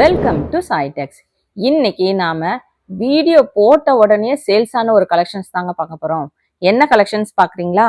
Welcome to சாய்டெக்ஸ் இன்னைக்கு நாம video போட்ட உடனே சேல்ஸ் ஆன ஒரு கலெக்ஷன்ஸ் தாங்க பார்க்க போறோம். என்ன கலெக்ஷன்ஸ் பாக்குறீங்களா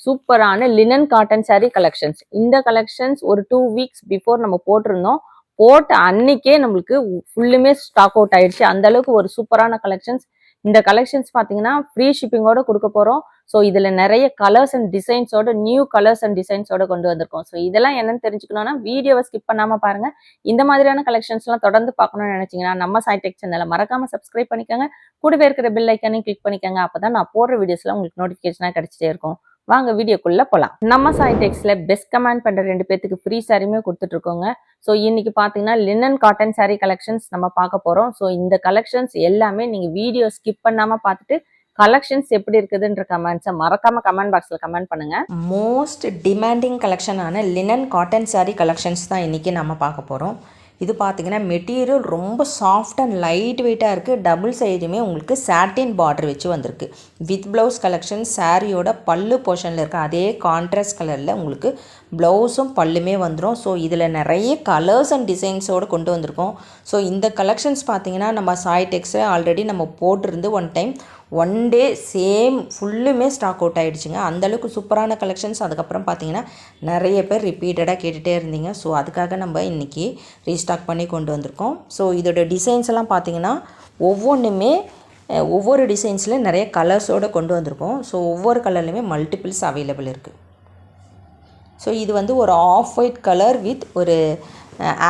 சூப்பரான லினன் காட்டன் saree கலெக்ஷன்ஸ் இந்த கலெக்ஷன்ஸ் ஒரு டூ வீக்ஸ் பிஃபோர் நம்ம போட்டிருந்தோம். போட்ட அன்னைக்கே நம்மளுக்கு ஃபுல்லுமே ஸ்டாக் அவுட் ஆயிடுச்சு. அந்த அளவுக்கு ஒரு சூப்பரான கலெக்ஷன்ஸ் இந்த கலெக்ஷன்ஸ் பாத்தீங்கன்னா ஃப்ரீ ஷிப்பிங்கோட கொடுக்க போறோம். ஸோ இதில் நிறைய கலர்ஸ் அண்ட் டிசைன்ஸோட நியூ கலர்ஸ் அண்ட் டிசைன்ஸோட கொண்டு வந்திருக்கோம். ஸோ இதெல்லாம் என்னன்னு தெரிஞ்சுக்கணும்னா வீடியோவை ஸ்கிப் பண்ணாமல் பாருங்கள் இந்த மாதிரியான கலெக்ஷன்ஸ்லாம் தொடர்ந்து பார்க்கணும்னு நினச்சிங்கன்னா நம்ம சைடெக் சேனலை மறக்காமல் சப்ஸ்கிரைப் பண்ணிக்கோங்க. கூடவே இருக்கிற பில் ஐக்கானையும் கிளிக் பண்ணிக்கோங்க. அப்பதான் நான் போடுற வீடியோஸ்லாம் உங்களுக்கு நோட்டிஃபிகேஷனாக கிடச்சிட்டே இருக்கும். வாங்க வீடியோக்குள்ள போகலாம் நம்ம சைடெக்ஸ்ல பெஸ்ட் கமெண்ட் பண்ற ரெண்டு பேத்துக்கு ஃப்ரீ சாரியுமே கொடுத்துட்டு இருக்கோங்க ஸோ இன்னைக்கு பார்த்தீங்கன்னா லினன் காட்டன் saree கலெக்ஷன்ஸ் நம்ம பார்க்க போறோம். ஸோ இந்த கலெக்ஷன்ஸ் எல்லாமே நீங்க வீடியோ ஸ்கிப் பண்ணாம பார்த்துட்டு கலெக்ஷன்ஸ் எப்படி இருக்குதுன்ற கமெண்ட்ஸை மறக்காம கமெண்ட் பாக்ஸ்ல கமெண்ட் பண்ணுங்க. மோஸ்ட் டிமாண்டிங் கலெக்ஷனான லினன் காட்டன் saree கலெக்ஷன்ஸ் தான் இன்றைக்கி நம்ம பார்க்க போகிறோம் இது பார்த்தீங்கன்னா மெட்டீரியல் ரொம்ப சாஃப்ட் அண்ட் லைட் வெயிட்டாக இருக்குது டபுள் சைடுமே உங்களுக்கு சாட்டின் பார்டர் வச்சு வந்திருக்கு. வித் ப்ளவுஸ் கலெக்ஷன் சாரியோட பல்லு போர்ஷனில் இருக்க அதே கான்ட்ராஸ்ட் கலரில் உங்களுக்கு ப்ளவுஸும் பல்லுமே வந்துடும் ஸோ இதில் நிறைய கலர்ஸ் அண்ட் டிசைன்ஸோடு கொண்டு வந்திருக்கோம். ஸோ இந்த கலெக்ஷன்ஸ் பார்த்தீங்கன்னா நம்ம சாய் டெக்ஸை ஆல்ரெடி நம்ம போட்டிருந்து one time one day same ஃபுல்லுமே ஸ்டாக் அவுட் ஆகிடுச்சுங்க அந்தளவுக்கு சூப்பரான கலெக்ஷன்ஸ் அதுக்கப்புறம் பார்த்தீங்கன்னா நிறைய பேர் ரிப்பீட்டடாக கேட்டுகிட்டே இருந்தீங்க. ஸோ அதுக்காக நம்ம இன்றைக்கி ரீஸ்டாக் பண்ணி கொண்டு வந்திருக்கோம். ஸோ இதோட டிசைன்ஸ் எல்லாம் பார்த்தீங்கன்னா ஒவ்வொன்றுமே ஒவ்வொரு டிசைன்ஸில் நிறைய கலர்ஸோடு கொண்டு வந்திருக்கோம். ஸோ ஒவ்வொரு கலர்லையுமே மல்டிபிள்ஸ் அவைலபிள் இருக்குது ஸோ இது வந்து ஒரு ஆஃப் ஒயிட் கலர் வித் ஒரு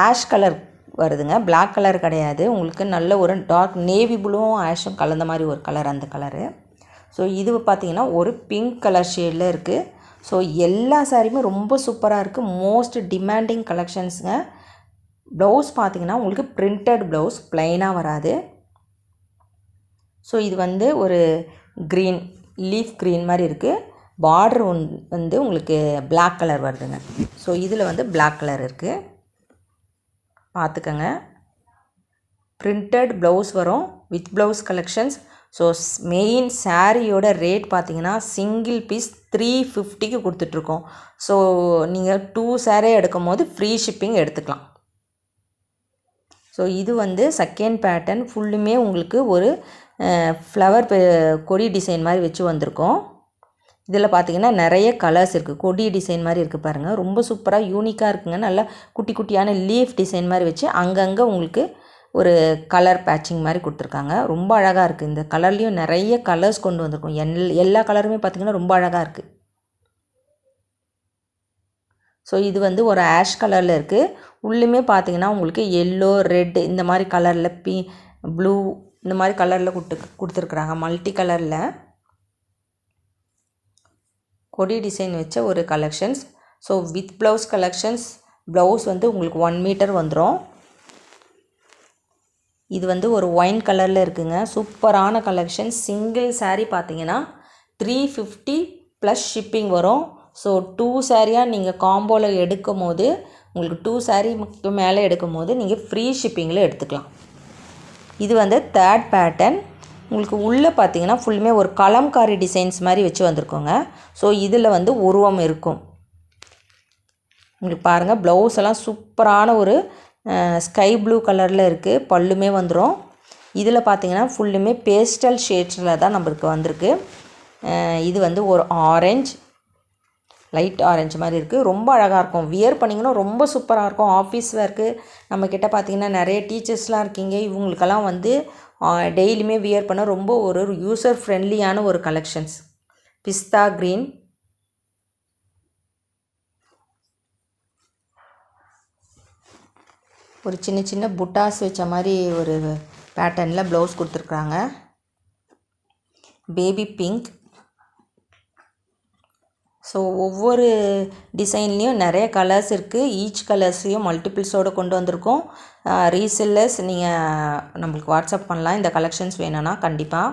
ஆஷ் கலர் வருதுங்க. பிளாக் கலர் கிடையாது. உங்களுக்கு நல்ல ஒரு டார்க் நேவி ப்ளூவும் ஆஷும் கலந்த மாதிரி ஒரு கலர் அந்த கலரு ஸோ இது பார்த்தீங்கன்னா ஒரு பிங்க் கலர் ஷேடில் இருக்குது ஸோ எல்லா சாரியுமே ரொம்ப சூப்பராக இருக்குது மோஸ்ட் டிமாண்டிங் கலெக்ஷன்ஸுங்க ப்ளவுஸ் பார்த்தீங்கன்னா உங்களுக்கு பிரிண்டட் ப்ளவுஸ் ப்ளைனாக வராது. ஸோ இது வந்து ஒரு க்ரீன் லீஃப் க்ரீன் மாதிரி இருக்குது பார்டர் வந்து உங்களுக்கு பிளாக் கலர் வருதுங்க. ஸோ இதில் வந்து பிளாக் கலர் இருக்குது பார்த்துக்கங்க. பிரிண்டட் ப்ளவுஸ் வரும். With blouse collections so main சாரியோட ரேட் பார்த்தீங்கன்னா சிங்கிள் பீஸ் த்ரீ ஃபிஃப்டிக்கு கொடுத்துட்ருக்கோம். ஸோ நீங்கள் டூ சாரே எடுக்கும் போது ஃப்ரீ ஷிப்பிங் எடுத்துக்கலாம். ஸோ இது வந்து செகண்ட் பேட்டர்ன் ஃபுல்லுமே உங்களுக்கு ஒரு ஃப்ளவர் கொடி டிசைன் மாதிரி வச்சு வந்திருக்கோம். இதில் பார்த்தீங்கன்னா நிறைய கலர்ஸ் இருக்குது கொடி டிசைன் மாதிரி இருக்குது பாருங்கள் ரொம்ப சூப்பராக யூனிக்காக இருக்குங்க. நல்லா குட்டி குட்டியான லீஃப் டிசைன் மாதிரி வச்சு அங்கங்கே உங்களுக்கு ஒரு கலர் பேட்சிங் மாதிரி கொடுத்துருக்காங்க. ரொம்ப அழகாக இருக்குது இந்த கலர்லேயும் நிறைய கலர்ஸ் கொண்டு வந்திருக்கும். எல் எல்லா கலருமே பார்த்திங்கன்னா ரொம்ப அழகாக இருக்குது ஸோ இது வந்து ஒரு ஆஷ் கலரில் இருக்குது உள்ளுமே பார்த்தீங்கன்னா உங்களுக்கு எல்லோ ரெட் இந்த மாதிரி கலரில் பி ப்ளூ இந்த மாதிரி கலரில் கொடுத்து கொடுத்துருக்குறாங்க. மல்டி கலரில் கொடி டிசைன் வச்ச ஒரு collections so with blouse collections blouse வந்து உங்களுக்கு ஒன் மீட்டர் வந்துடும் இது வந்து ஒரு ஒயின் கலரில் இருக்குங்க. சூப்பரான கலெக்ஷன் சிங்கிள் saree பார்த்தீங்கன்னா த்ரீ ஃபிஃப்டி ப்ளஸ் ஷிப்பிங் வரும். ஸோ டூ சாரியாக நீங்கள் காம்போவில் எடுக்கும் போது உங்களுக்கு டூ சாரீக்கு மேலே எடுக்கும் போது நீங்கள் ஃப்ரீ ஷிப்பிங்கில் எடுத்துக்கலாம். இது வந்து தேர்ட் பேட்டர்ன் உங்களுக்கு உள்ளே பார்த்தீங்கன்னா ஃபுல்லுமே ஒரு கலம்காரி டிசைன்ஸ் மாதிரி வச்சு வந்திருக்கோங்க. ஸோ இதில் வந்து உருவம் இருக்கும். உங்களுக்கு பாருங்கள் ப்ளவுஸ் எல்லாம் சூப்பரான ஒரு ஸ்கை ப்ளூ கலரில் இருக்குது பல்லுமே வந்துடும் இதில் பார்த்தீங்கன்னா ஃபுல்லுமே பேஸ்டல் ஷேட்ஸில் தான் நம்மளுக்கு வந்திருக்கு. இது வந்து ஒரு ஆரஞ்ச் லைட் ஆரஞ்சு மாதிரி இருக்குது ரொம்ப அழகாக இருக்கும். வியர் பண்ணிங்கன்னா ரொம்ப சூப்பராக இருக்கும். ஆஃபீஸ் ஒர்க்கு நம்மக்கிட்ட பார்த்தீங்கன்னா நிறைய டீச்சர்ஸ்லாம் இருக்கீங்க. இவங்களுக்கெல்லாம் வந்து டெய்லியுமே வியர் பண்ண ரொம்ப ஒரு யூசர் ஃப்ரெண்ட்லியான ஒரு கலெக்ஷன்ஸ் பிஸ்தா க்ரீன் ஒரு சின்ன சின்ன புட்டாஸ் வச்ச மாதிரி ஒரு பேட்டர்னில் ப்ளவுஸ் கொடுத்துருக்குறாங்க. பேபி பிங்க் ஸோ ஒவ்வொரு டிசைன்லேயும் நிறைய கலர்ஸ் இருக்குது ஈச் கலர்ஸையும் மல்டிபிள்ஸோடு கொண்டு வந்திருக்கோம். ரீசெல்லர்ஸ் நீங்கள் நம்மளுக்கு வாட்ஸ்அப் பண்ணலாம். இந்த கலெக்ஷன்ஸ் வேணும்னா கண்டிப்பாக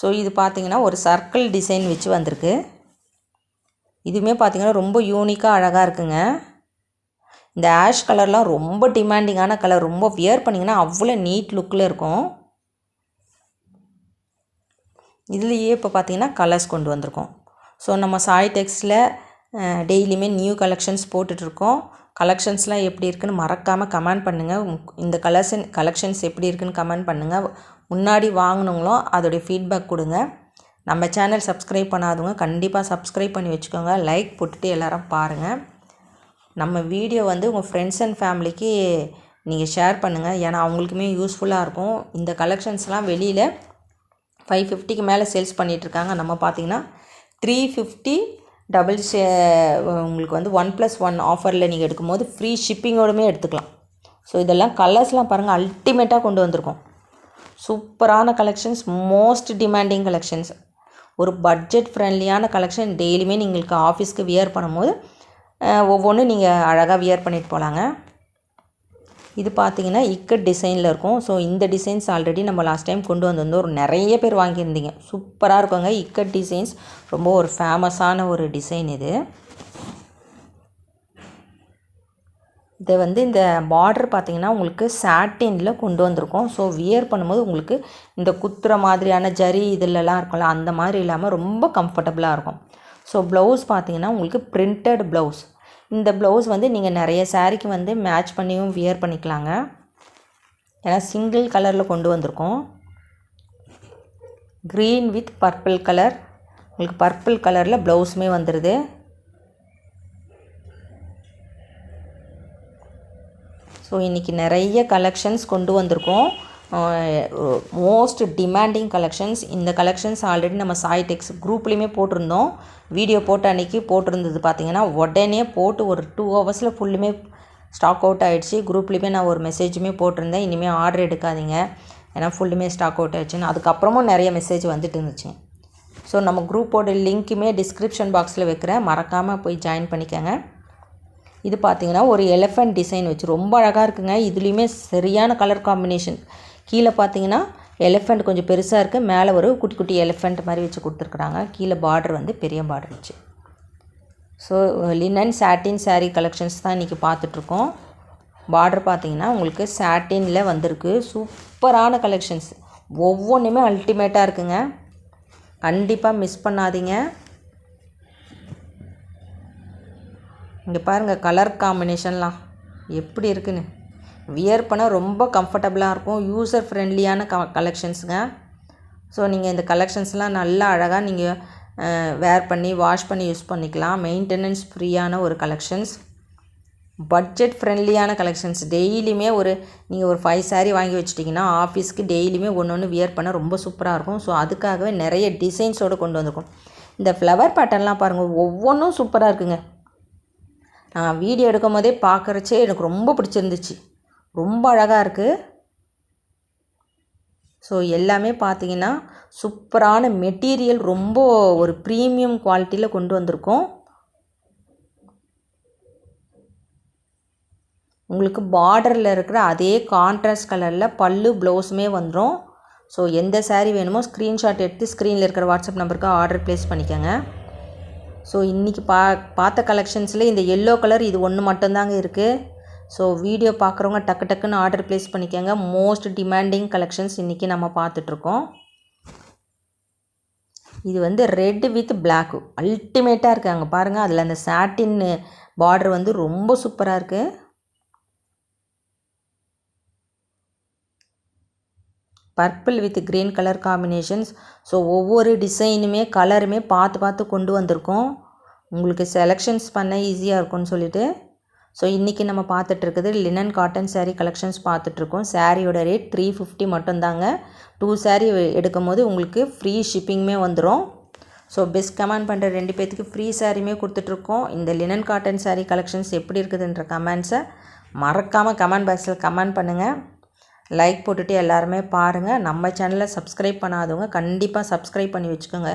ஸோ இது பார்த்தீங்கன்னா ஒரு சர்க்கிள் டிசைன் வச்சு வந்திருக்கு. இதுவுமே பார்த்தீங்கன்னா ரொம்ப யூனிக்காக அழகாக இருக்குங்க. இந்த ஆஷ் கலர்லாம் ரொம்ப டிமாண்டிங்கான கலர் ரொம்ப வியர் பண்ணிங்கன்னா அவ்வளோ நீட் லுக்கில் இருக்கும். இதுலேயே இப்போ பார்த்தீங்கன்னா கலர்ஸ் கொண்டு வந்திருக்கோம். ஸோ நம்ம சாய் டெக்ஸில் டெய்லியுமே நியூ கலெக்ஷன்ஸ் போட்டுட்ருக்கோம். கலெக்ஷன்ஸ்லாம் எப்படி இருக்குன்னு மறக்காமல் கமெண்ட் பண்ணுங்கள் இந்த கலெக்ஷன் கலெக்ஷன்ஸ் எப்படி இருக்குன்னு கமெண்ட் பண்ணுங்கள் முன்னாடி வாங்கினவங்களும் அதோடைய ஃபீட்பேக் கொடுங்க. நம்ம சேனல் சப்ஸ்கிரைப் பண்ணாதவங்க கண்டிப்பாக சப்ஸ்கிரைப் பண்ணி வச்சுக்கோங்க. லைக் போட்டுட்டு எல்லாரும் பாருங்கள் நம்ம வீடியோ வந்து உங்கள் ஃப்ரெண்ட்ஸ் அண்ட் ஃபேமிலிக்கு நீங்கள் ஷேர் பண்ணுங்கள் ஏன்னா அவங்களுக்குமே யூஸ்ஃபுல்லாக இருக்கும். இந்த கலெக்ஷன்ஸ்லாம் வெளியில் ஃபைவ் ஃபிஃப்டிக்கு மேலே சேல்ஸ் பண்ணிகிட்ருக்காங்க நம்ம பார்த்தீங்கன்னா த்ரீ ஃபிஃப்டி டபுள் உங்களுக்கு வந்து ஒன் ப்ளஸ் ஒன் ஆஃபரில் நீங்கள் எடுக்கும்போது ஃப்ரீ ஷிப்பிங்கோடுமே எடுத்துக்கலாம். ஸோ இதெல்லாம் கலர்ஸ்லாம் பாருங்கள் அல்டிமேட்டாக கொண்டு வந்திருக்கோம். சூப்பரான கலெக்ஷன்ஸ் மோஸ்ட் டிமாண்டிங் கலெக்ஷன்ஸ் ஒரு பட்ஜெட் ஃப்ரெண்ட்லியான கலெக்ஷன் டெய்லியுமே நீங்கள் ஆஃபீஸ்க்கு வியர் பண்ணும்போது ஒவ்வொன்றும் நீங்கள் அழகாக வியர் பண்ணிட்டு போகலாங்க இது பார்த்தீங்கன்னா இக்கட் டிசைனில் இருக்கும். ஸோ இந்த டிசைன்ஸ் ஆல்ரெடி நம்ம லாஸ்ட் டைம் கொண்டு வந்திருந்தோம். ஒரு நிறைய பேர் வாங்கியிருந்தீங்க. சூப்பராக இருக்குங்க. இக்கட் டிசைன்ஸ் ரொம்ப ஒரு ஃபேமஸான ஒரு டிசைன் இது. இதை வந்து இந்த பார்டர் பார்த்தீங்கன்னா உங்களுக்கு சாட்டினில் கொண்டு வந்திருக்கோம். ஸோ வியர் பண்ணும்போது உங்களுக்கு இந்த குத்துற மாதிரியான ஜரி இதிலலாம் இருக்கும்ல அந்த மாதிரி இல்லாமல் ரொம்ப கம்ஃபர்டபுளாக இருக்கும். ஸோ ப்ளவுஸ் பார்த்தீங்கன்னா உங்களுக்கு பிரிண்டட் ப்ளவுஸ் இந்த ப்ளவுஸ் வந்து நீங்கள் நிறைய சாரீக்கு வந்து மேட்ச் பண்ணியும் வியர் பண்ணிக்கலாங்க. ஏன்னா சிங்கிள் கலரில் கொண்டு வந்திருக்கோம். க்ரீன் வித் பர்பிள் கலர் உங்களுக்கு பர்பிள் கலரில் ப்ளவுஸுமே வந்துடுது ஸோ இன்றைக்கி நிறைய கலெக்ஷன்ஸ் கொண்டு வந்திருக்கோம். மோஸ்ட் டிமாண்டிங் கலெக்ஷன்ஸ் இந்த கலெக்ஷன்ஸ் ஆல்ரெடி நம்ம சாய் டெக்ஸ் குரூப்லேயுமே போட்டிருந்தோம். வீடியோ போட்ட அன்றைக்கி போட்டிருந்தது பார்த்தீங்கன்னா உடனே போட்டு ஒரு டூ ஹவர்ஸில் ஃபுல்லுமே ஸ்டாக் அவுட் ஆகிடுச்சு குரூப்லேயுமே நான் ஒரு மெசேஜுமே போட்டிருந்தேன். இனிமேல் ஆர்டர் எடுக்காதீங்க. ஏன்னா ஃபுல்லுமே ஸ்டாக் அவுட் ஆகிடுச்சுன்னு அதுக்கப்புறமும் நிறைய மெசேஜ் வந்துட்டு இருந்துச்சு. ஸோ நம்ம குரூப்போட லிங்க்குமே டிஸ்கிரிப்ஷன் பாக்ஸில் வைக்கிறேன். மறக்காமல் போய் ஜாயின் பண்ணிக்கோங்க. இது பார்த்திங்கன்னா ஒரு எலிஃபண்ட் டிசைன் வச்சு ரொம்ப அழகாக இருக்குங்க. இதுலேயுமே சரியான கலர் காம்பினேஷன் கீழே பார்த்தீங்கன்னா எலிஃபெண்ட் கொஞ்சம் பெருசாக இருக்குது மேலே ஒரு குட்டி குட்டி எலிஃபெண்ட் மாதிரி வச்சு கொடுத்துருக்குறாங்க. கீழே பார்டர் வந்து பெரிய பார்டர் வச்சு. So linen satin saree collections தான் இன்றைக்கி பார்த்துட்ருக்கோம். பார்டர் பார்த்தீங்கன்னா உங்களுக்கு சாட்டினில் வந்திருக்கு. சூப்பரான கலெக்ஷன்ஸ் ஒவ்வொன்றுமே அல்டிமேட்டாக இருக்குங்க. கண்டிப்பாக மிஸ் பண்ணாதீங்க. இங்கே பாருங்கள் கலர் காம்பினேஷன்லாம் எப்படி இருக்குன்னு. வியர் பண்ண ரொம்ப கம்ஃபர்டபுளாக இருக்கும். யூசர் ஃப்ரெண்ட்லியான க கலெக்ஷன்ஸுங்க ஸோ நீங்கள் இந்த கலெக்ஷன்ஸ்லாம் நல்லா அழகாக நீங்கள் வேர் பண்ணி வாஷ் பண்ணி யூஸ் பண்ணிக்கலாம். மெயின்டெனன்ஸ் ஃப்ரீயான ஒரு கலெக்ஷன்ஸ் பட்ஜெட் ஃப்ரெண்ட்லியான கலெக்ஷன்ஸ் டெய்லியுமே ஒரு நீங்கள் ஒரு ஃபைவ் சாரீ வாங்கி வச்சிட்டிங்கன்னா ஆஃபீஸ்க்கு டெய்லியுமே ஒன்று ஒன்று வியர் பண்ண ரொம்ப சூப்பராக இருக்கும். ஸோ அதுக்காகவே நிறைய டிசைன்ஸோடு கொண்டு வந்திருக்கும். இந்த ஃப்ளவர் பேட்டர்ன்லாம் பாருங்கள் ஒவ்வொன்றும் சூப்பராக இருக்குங்க. நான் வீடியோ எடுக்கும் போதே பார்க்குறச்சே எனக்கு ரொம்ப பிடிச்சிருந்துச்சு. ரொம்ப அழகாக இருக்குது ஸோ எல்லாமே பார்த்தீங்கன்னா சூப்பரான மெட்டீரியல் ரொம்ப ஒரு ப்ரீமியம் குவாலிட்டியில் கொண்டு வந்திருக்கோம். உங்களுக்கு பார்டரில் இருக்கிற அதே கான்ட்ராஸ்ட் கலரில் பல்லு ப்ளவுஸுமே வந்துடும் ஸோ எந்த சாரீ வேணுமோ ஸ்க்ரீன்ஷாட் எடுத்து ஸ்க்ரீனில் இருக்கிற வாட்ஸ்அப் நம்பருக்கு ஆர்டர் ப்ளேஸ் பண்ணிக்கோங்க. ஸோ இன்றைக்கி பா பார்த்த கலெக்ஷன்ஸில் இந்த எல்லோ கலர் இது ஒன்று மட்டும்தாங்க இருக்குது ஸோ வீடியோ பார்க்குறவங்க டக்கு டக்குன்னு ஆர்டர் ப்ளேஸ் பண்ணிக்கோங்க. மோஸ்ட் டிமாண்டிங் கலெக்ஷன்ஸ் இன்றைக்கி நம்ம பார்த்துட்ருக்கோம். இது வந்து ரெட் வித் பிளாக்கு அல்டிமேட்டாக இருக்குது அங்கே பாருங்கள் அதில் அந்த சாட்டின் பார்டர் வந்து ரொம்ப சூப்பராக இருக்குது purple with green colour combinations so ஒவ்வொரு டிசைனுமே கலருமே பார்த்து பார்த்து கொண்டு வந்திருக்கோம். உங்களுக்கு செலெக்ஷன்ஸ் பண்ண ஈஸியாக இருக்கும்னு சொல்லிவிட்டு ஸோ இன்றைக்கி நம்ம பார்த்துட்ருக்குது லினன் காட்டன் சேரீ கலெக்ஷன்ஸ் பார்த்துட்ருக்கோம் சாரியோட ரேட் த்ரீ ஃபிஃப்டி மட்டும்தாங்க டூ saree எடுக்கும் போது உங்களுக்கு ஃப்ரீ ஷிப்பிங்குமே வந்துடும் ஸோ பெஸ்ட் கமெண்ட் பண்ணுற ரெண்டு பேர்த்துக்கு ஃப்ரீ சாரியுமே கொடுத்துட்ருக்கோம் இந்த லினன் காட்டன் சாரீ கலெக்ஷன்ஸ் எப்படி இருக்குதுன்ற கமெண்ட்ஸை மறக்காமல் கமெண்ட் பாக்ஸில் கமெண்ட் பண்ணுங்கள் லைக் போட்டுட்டு எல்லாருமே பாருங்கள் நம்ம சேனலை சப்ஸ்கிரைப் பண்ணாதவங்க கண்டிப்பாக சப்ஸ்கிரைப் பண்ணி வச்சுக்கோங்க.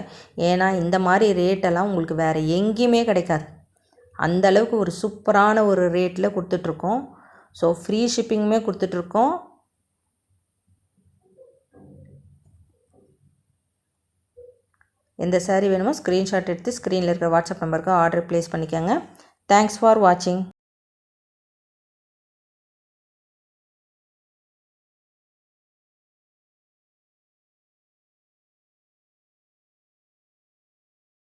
ஏன்னா இந்த மாதிரி ரேட்டெல்லாம் உங்களுக்கு வேறு எங்கேயுமே கிடைக்காது. அந்த அளவுக்கு ஒரு சூப்பரான ஒரு ரேட்டில் கொடுத்துட்ருக்கோம். ஸோ ஃப்ரீ ஷிப்பிங்குமே கொடுத்துட்ருக்கோம். எந்த saree வேணுமோ ஸ்க்ரீன்ஷாட் எடுத்து ஸ்க்ரீனில் இருக்கிற வாட்ஸ்அப் நம்பருக்கு ஆர்டர் ப்ளேஸ் பண்ணிக்கோங்க. தேங்க்ஸ் ஃபார் வாட்சிங்